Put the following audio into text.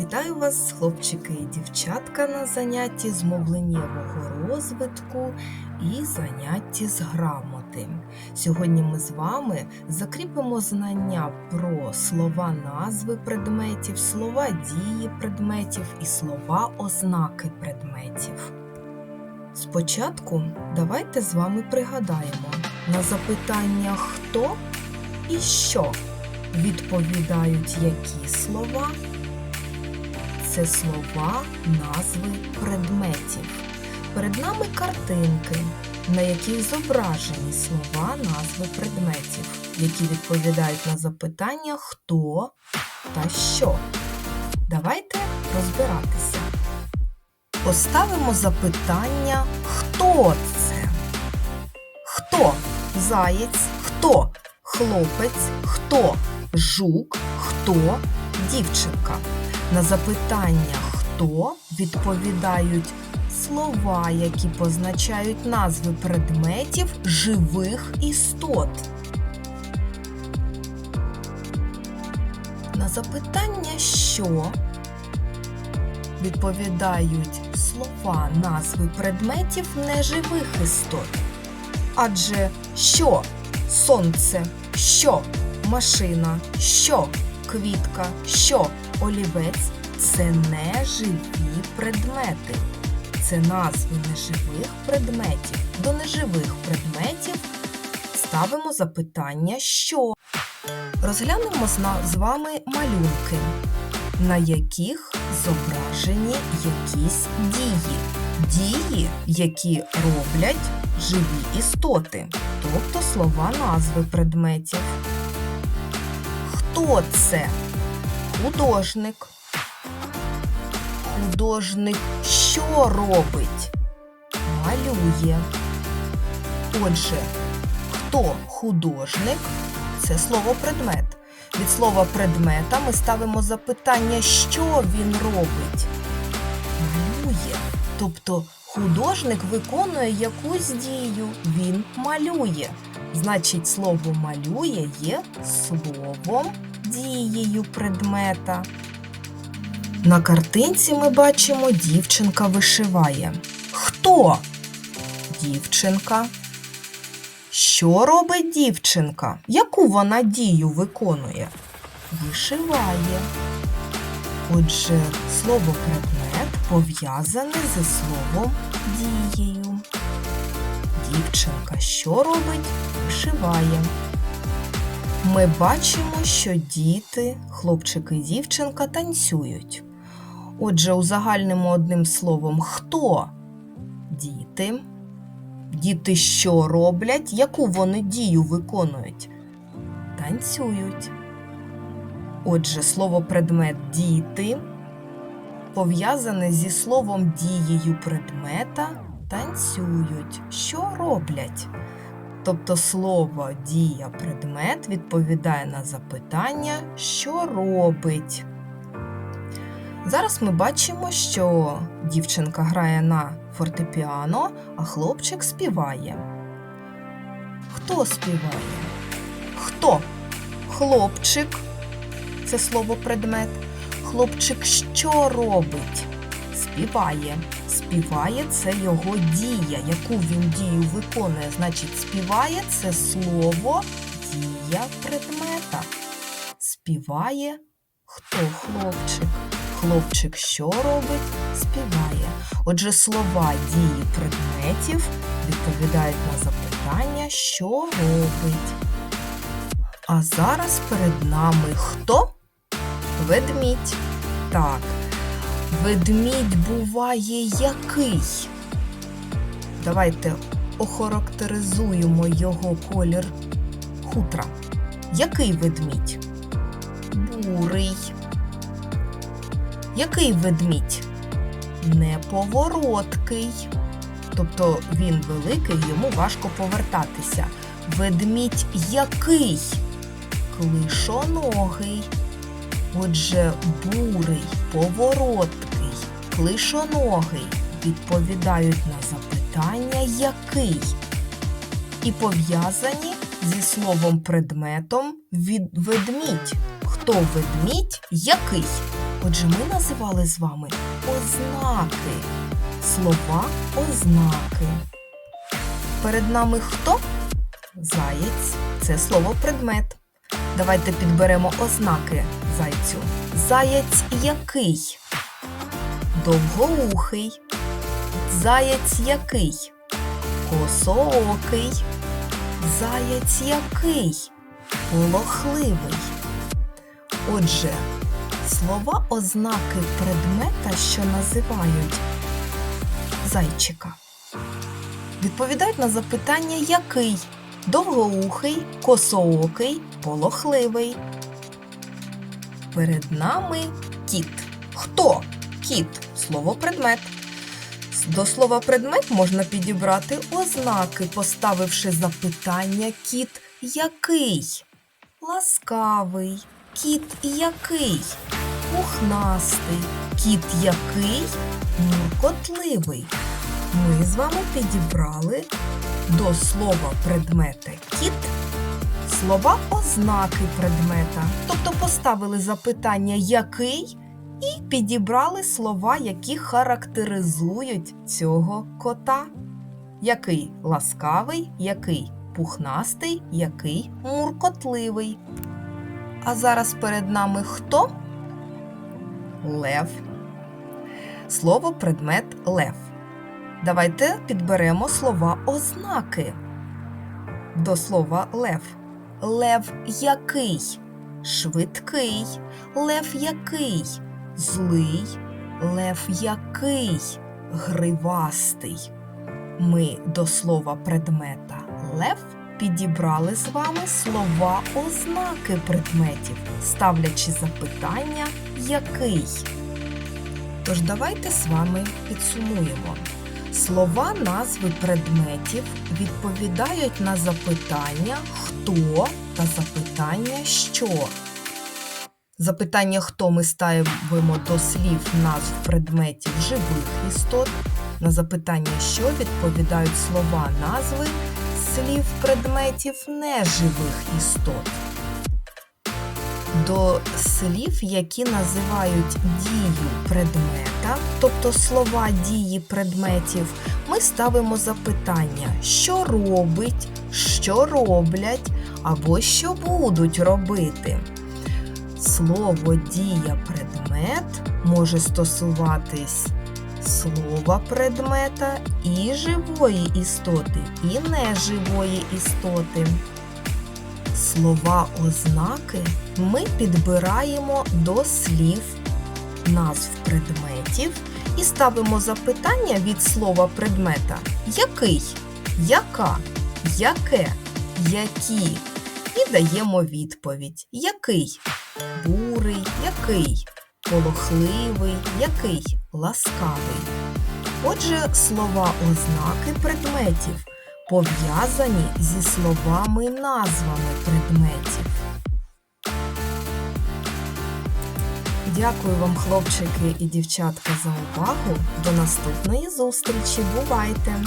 Вітаю вас, хлопчики і дівчатка, на занятті з мовленнєвого розвитку і занятті з грамоти. Сьогодні ми з вами закріпимо знання про слова назви предметів, слова дії предметів і слова ознаки предметів. Спочатку давайте з вами пригадаємо на запитання хто і що відповідають які слова це слова, назви предметів. Перед нами картинки, на яких зображені слова, назви предметів, які відповідають на запитання хто та що. Давайте розбиратися. Поставимо запитання хто це? Хто заєць, хто хлопець, хто жук, хто дівчинка. На запитання хто відповідають слова, які позначають назви предметів живих істот. На запитання що відповідають слова, назви предметів неживих істот. Адже що сонце, що машина, що квітка, що олівець це не живі предмети. Це назви неживих предметів. До неживих предметів ставимо запитання що. Розглянемо з вами малюнки, на яких зображені якісь дії. Дії, які роблять живі істоти, тобто слова назви предметів. Хто це? Художник. Художник що робить? Малює. Отже, хто художник? Це слово предмет. Від слова предмета ми ставимо запитання, що він робить. Малює. Тобто художник виконує якусь дію, він малює. Значить, слово малює є словом дією предмета. На картинці ми бачимо, дівчинка вишиває. Хто? Дівчинка. Що робить дівчинка? Яку вона дію виконує? Вишиває. Отже, слово предмет пов'язане зі словом дією. Дівчинка що робить? Вишиває. Ми бачимо, що діти, хлопчики і дівчинка танцюють. Отже, узагальнимо одним словом хто? Діти. Діти що роблять? Яку вони дію виконують? Танцюють. Отже, слово предмет діти пов'язане зі словом дією предмета танцюють. Що роблять? Тобто слово дія предмет відповідає на запитання, що робить. Зараз ми бачимо, що дівчинка грає на фортепіано, а хлопчик співає. Хто співає? Хто? Хлопчик це слово предмет. Хлопчик що робить? Співає. Співає це його дія. Яку він дію виконує? Значить, співає це слово дія предмета. Співає хто хлопчик? Хлопчик що робить? Співає. Отже, слова дії предметів відповідають на запитання, що робить. А зараз перед нами хто? Ведмідь. Так. Ведмідь буває який? Давайте охарактеризуємо його колір хутра. Який ведмідь? Бурий. Який ведмідь? Неповороткий. Тобто він великий, йому важко повертатися. Ведмідь який? Клишоногий. Отже, бурий, повороткий, клишоногий відповідають на запитання який і пов'язані зі словом предметом від ведмідь. Хто ведмідь? Який? Отже, ми називали з вами ознаки. Слова ознаки. Перед нами хто? Заєць це слово предмет. Давайте підберемо ознаки зайцю. Заєць який? Довгоухий. Заєць який? Косоокий. Заєць який? Полохливий. Отже, слова ознаки предмета, що називають зайчика, відповідають на запитання який? Довгоухий, косоокий, полохливий. Перед нами кіт. Хто? Кіт слово предмет. До слова предмет можна підібрати ознаки, поставивши запитання кіт який? Ласкавий. Кіт який? Пухнастий. Кіт який? Муркотливий. Ми з вами підібрали до слова предмета кіт слова ознаки предмета, тобто поставили запитання який і підібрали слова, які характеризують цього кота. Який ласкавий, який пухнастий, який муркотливий. А зараз перед нами хто? Лев. Слово предмет лев. Давайте підберемо слова ознаки до слова лев. Лев який? Швидкий. Лев який? Злий. Лев який? Гривастий. Ми до слова предмета лев підібрали з вами слова ознаки предметів, ставлячи запитання який. Тож давайте з вами підсумуємо. Слова назви предметів відповідають на запитання хто та запитання що. Запитання хто ми ставимо до слів назв предметів живих істот. На запитання що відповідають слова назви слів предметів неживих істот. До слів, які називають дію предмета, тобто слова дії предметів, ми ставимо запитання, що робить, що роблять або що будуть робити. Слово дія предмет може стосуватись слова предмета і живої істоти, і неживої істоти. Слова ознаки ми підбираємо до слів назв предметів і ставимо запитання від слова предмета який, яка, яке, які. І даємо відповідь який бурий, який полохливий, який ласкавий. Отже, слова ознаки предметів пов'язані зі словами назвами предметів. Дякую вам, хлопчики і дівчатка, за увагу. До наступної зустрічі. Бувайте!